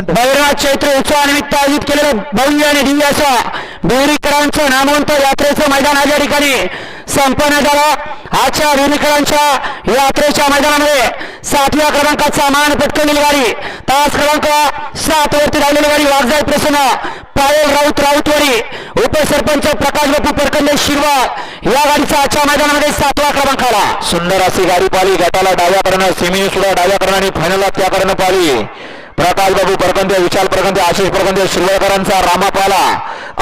भैरवनाथ चैत्र उत्सवानिमित्त आयोजित केलेलं भव्य आणि दिव्य असं बेरीकरांचं नामवंत यात्रेचं मैदान आज या ठिकाणी संपन्न झालं. आजच्या बेरीकरांच्या यात्रेच्या मैदानामध्ये सातव्या क्रमांकाचा मान पटकवलेली गाडी तास क्रमांक सात वरती राहिलेली गाडी वाघजाई प्रसन्न पायल राऊत राऊतवाडी उपसरपंच प्रकाश बापू परकंदे शिरवाळ या गाडीचा आजच्या मैदानामध्ये सातवा क्रमांक आला. सुंदर अशी गाडी पाली गटाला डाव्या करणं सेमी सुद्धा डाव्या करणं आणि फायनलला त्या करणं पाली. प्रकाश बाबू परकंदे विशाल परकंदे आशिष परकंदे शिरवळकरांचा रामा पाला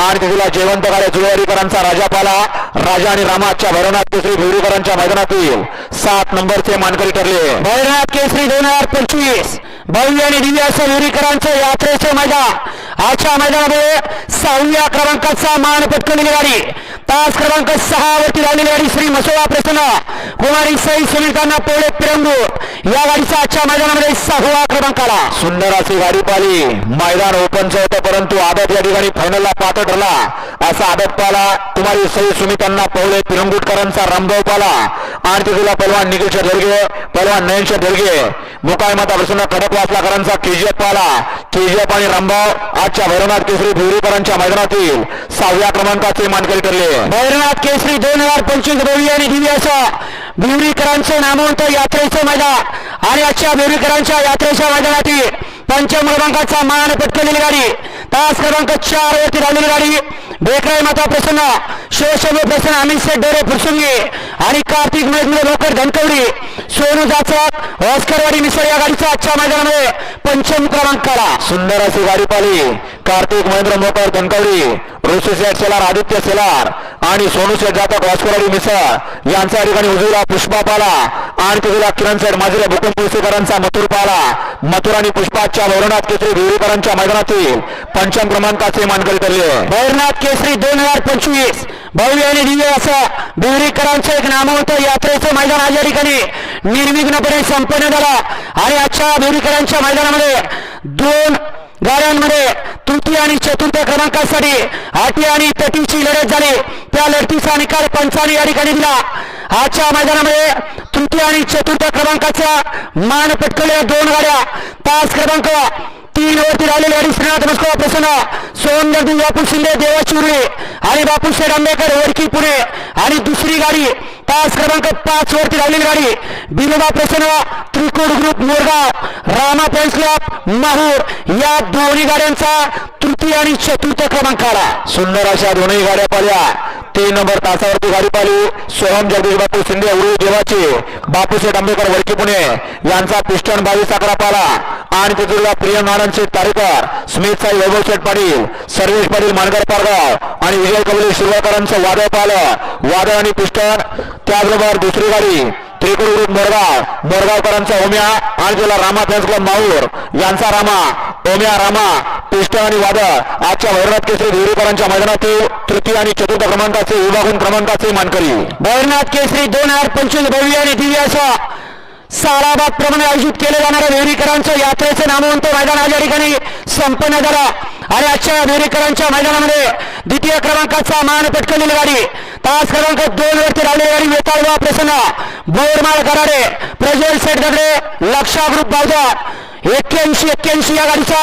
आणि तिथला जयवंत गाड्या जुळवारीकरांचा राजा पाला राजा आणि रामाच्या भैरवनाथ केसरी भिवरीकरांच्या मैदानातील सात नंबरचे मानकरी ठरले. भैरवनाथ केसरी दोन हजार पंचवीस भव्य आणि दिव्य असं विहिरीकरांचं यात्रेचे मैदान. आजच्या मैदानामध्ये सहाव्या क्रमांकाचा मान पटकवलेली गाडी तास क्रमांक सहा वरती राहिलेली गाडी श्री मसोळा प्रसन्न. कुमारी सई सुनीतांना पोळे पिरंगूर. या गाडीचा आजच्या मैदानामध्ये सहावा क्रमांक आला सुंदर अशी गाडी पाली मैदान ओपनचं होतं परंतु आदत या ठिकाणी फायनलला पात्र ठरला. असा आदत पाला कुमारी सई सुमितांना पवळे पिरंगुटकरांचा रामभाऊ पाला आणि तिथला पलवान निखिलच्या धोरगे पलवान नयनच्या धोरगे मुकाय माता प्रसन्न खडकवासलाकरांचा केजीएफ पाला केजीएफ आणि रामभाऊ आजच्या भैरवनाथ केसरी भिवरीकरांच्या मैदानातील. सहाव्या क्रमांकाचे मानकरी ठरले. भैरनाथ केसरी दोन हजार पंचवीस भव्य आणि दिव्य असं भिवरीकरांचं नामवंत यात्रेचं मैदान. आणि आजच्या भिवरीकरांच्या यात्रेच्या मैदानातील पंचम क्रमांकाचा मान पटकवलेली गाडी. तास क्रमांक चार वरती राहिलेली गाडी. बेकराई माता प्रसन्न शिवशंभू प्रसन्न अमित शेठ डोरे फुरसुंगी आणि कार्तिक मेघले लोकर धनकवडी सोनू जाचक ऑस्करवाडी मिसळ या गाडीचा आजच्या मैदानामध्ये पंचम क्रमांक आला सुंदर अशी गाडी पाली कार्तिक महेंद्र मोकर धनकवडी ऋषी सेठ सेलार आदित्य सेलार आणि सोनू सेठ जातक वास्कोवाडी मिसळ यांच्या ठिकाणी उजवीला पुष्पा पाला आणि तिथला किरण सेठ माझीला भूकंप पुलसेकरांचा मथुर पाला. मथुर आणि पुष्पाच्या भैरनाथ केसरी भिवरीकरांच्या मैदानातील पंचम क्रमांकाचे मानकरी ठरले. भैरनाथ केसरी दोन हजार पंचवीस. भव्य आणि दिव्य असं बिवरीकरांचं एक नामवंत यात्रेचं मैदान आज या ठिकाणी निर्विघ्नपणे संपन्न झाला. आणि आजच्या बिवरीकरांच्या मैदानामध्ये दोन गाड्यांमध्ये तृतीय आणि चतुर्थ क्रमांकासाठी आटी आणि तटीची लढत झाली. त्या लढतीचा निकाल पंचाने या ठिकाणी दिला. आजच्या मैदानामध्ये तृतीय आणि चतुर्थ क्रमांकाचा मान पटकवल्या दोन गाड्या तास क्रमांक तीन वरती राहिलेले गाडी श्रीनाथ मस्को प्रसन्न सोन नदी बापू शिंदे देवा चुरे आणि बापू शेठ आंबेकर वरकी पुणे. आणि गाडी. तास क्रमांक पाच वरती राहिलेली गाडी. बिनोबा प्रसन्न त्रिकोण ग्रुप मोरगाव रामा पेन्स क्लब माहूर. या दोन्ही गाड्यांचा तृतीय आणि चतुर्थ क्रमांक आला सुंदर अशा दोन्ही गाड्या पडल्या तीन नंबर तासावरती गाडी पाली सोहम जगदीश बापू शिंदे उरू देवाचे. बापूशेठ आंबेकर वडकी पुणे. यांचा पिस्टन बावीस अकरा पाला. आणि तिथून प्रिय नारायण शेठ तारेकर स्मित साई वैभव शेठ पाटील सर्वेश पाटील मानकर पारगाव आणि विजय कबले शिरवाकरांचं वादळ पाहिलं. वादळ आणि पिस्टन त्याचबरोबर दुसरी गाडी त्रिकुळ ग्रुप मोरगाव मोरगावकरांचा ओम्या आणि त्याला रामा फॅन्स क्लब माहूर. यांचा रामा ओम्या रामा. पिस्टन आणि वादळ. आजच्या भैरनाथ केसरी भिवरीकरांच्या मैदानातील तृतीय आणि चतुर्थ क्रमांकाचे विभागून क्रमांकाचे मानकरी. भैरनाथ केसरी दोन हजार पंचवीस भव्य आणि दिव्य असा सालाबाद प्रमाणे आयोजित केले जाणाऱ्या विहिरीकरांचं यात्रेचं नामवंत मैदान आज या ठिकाणी संपन्न झाला. आणि आजच्या विहिरीकरांच्या मैदानामध्ये द्वितीय क्रमांकाचा मान पटकवलेली गाडी. तास क्रमांक दोन वरती राहिलेली गाडी वेताळवा प्रसन्न. बोरमाळ कराडे प्रज्वल शेठ दगडे लक्षा ग्रुप बावजा एक्क्याऐंशी एक्क्याऐंशी या गाडीचा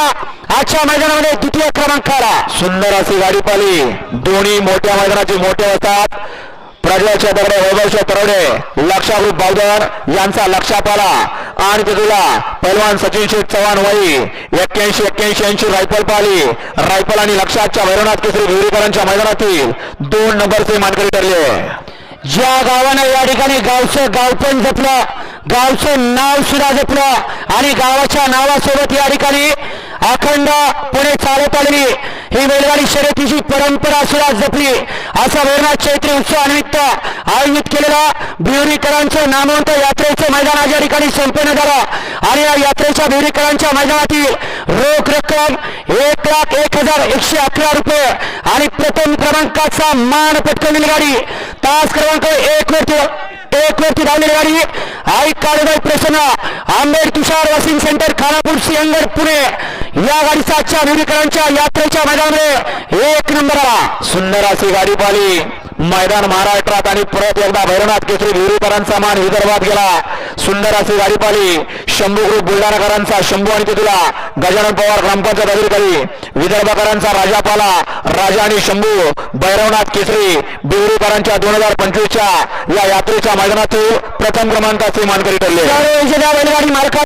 आजच्या मैदानामध्ये द्वितीय क्रमांकाला सुंदर अशी गाडी पाली दोन्ही मोठ्या मैदानाचे मोठे असतात. प्रज्वलचे दगडे वैभवच्या तरवडे लक्षा बावधर यांचा लक्षात आला. आणि तिथूला पैलवान सचिन शेठ चव्हाण वई एक्क्याऐंशी एक्क्याऐंशी ऐंशी रायफल पाली रायफल आणि लक्षातच्या भैरवनाथ केसरी भिवरीकरांच्या मैदानातील दोन नंबरचे मानकरी ठरले. ज्या गावानं या ठिकाणी गावचं गावपण जपलं. गावचं नाव सुद्धा जपलं. आणि गावाच्या नावासोबत या ठिकाणी अखंड पुणे चालत आलेली ही बैलगाडी शर्यतीची परंपरा सुद्धा जपली. असा भैरनाथ चैत्री उत्सवानिमित्त आयोजित केलेला भिवरीकरांचं नामवंत यात्रेचं मैदान आज या ठिकाणी संपन्न झालं. आणि या यात्रेच्या भिवरीकरांच्या मैदानातील रोख रक्कम एक लाख एक हजार एकशे अकरा रुपये आणि प्रथम क्रमांकाचा मान पटकवलेली गाडी. तास क्रमांक एक वरती एक वरती धावलेली गाडी. आई काळूबाई प्रसन्न आंबेड तुषार वॉशिंग सेंटर खानापूर सिंहगड पुणे. या गाडीचा आजच्या यात्रेच्या मैदानामध्ये एक नंबर आला. सुंदर अशी गाडी पाली मैदान महाराष्ट्रात आणि परत एकदा भैरवनाथ केसरी विहिरीकरांचा मान विदर्भात गेला. सुंदर अशी गाडी पाली शंभू ग्रुप बुलढाणाकरांचा शंभू आणि तिथुला गजानन पवार ग्रामपंचायत अधिकारी विदर्भकरांचा राजा पाला राजा आणि शंभू भैरवनाथ केसरी बिवरीकरांच्या दोन हजार पंचवीसच्या या यात्रेच्या मैदानातील प्रथम क्रमांकाचे मानकरी ठरले. त्यावेळी बैलगाडी मालका